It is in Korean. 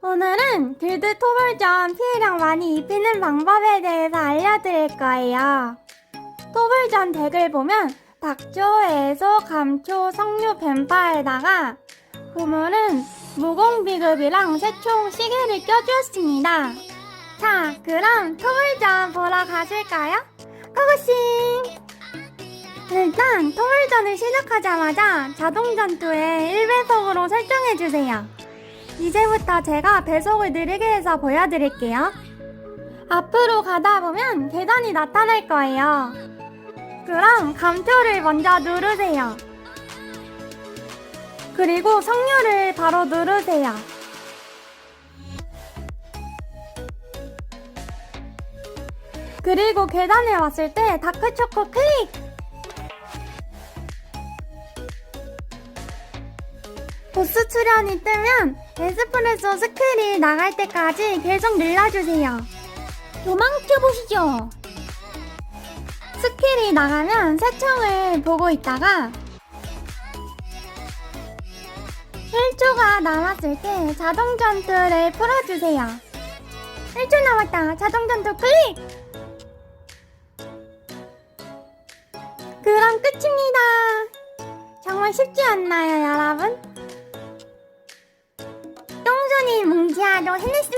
오늘은 길드 토벌전 피해량 많이 입히는 방법에 대해서 알려드릴 거예요. 토벌전 덱을 보면 닥초, 애소, 감초, 석류, 뱀파에다가 보면은 무공 비급이랑 새총 시계를 껴주었습니다. 자, 그럼 토벌전 보러 가실까요? 고고싱! 일단 토벌전을 시작하자마자 자동 전투에 1배속으로 설정해주세요. 이제부터 제가 배속을 느리게 해서 보여드릴게요. 앞으로 가다 보면 계단이 나타날 거예요. 그럼 감초를 먼저 누르세요. 그리고 석류를 바로 누르세요. 그리고 계단에 왔을 때 다크초코 클릭! 보스 출연이 뜨면 에스프레소 스크린 나갈 때까지 계속 눌러주세요. 도망쳐보시죠. 스킬이 나가면 새총을 보고 있다가 1초가 남았을 때 자동 전투를 풀어주세요. 1초 남았다. 자동 전투 클릭! 그럼 끝입니다. 정말 쉽지 않나요, 여러분? 이 뭉치아도 해냈습니다. 야!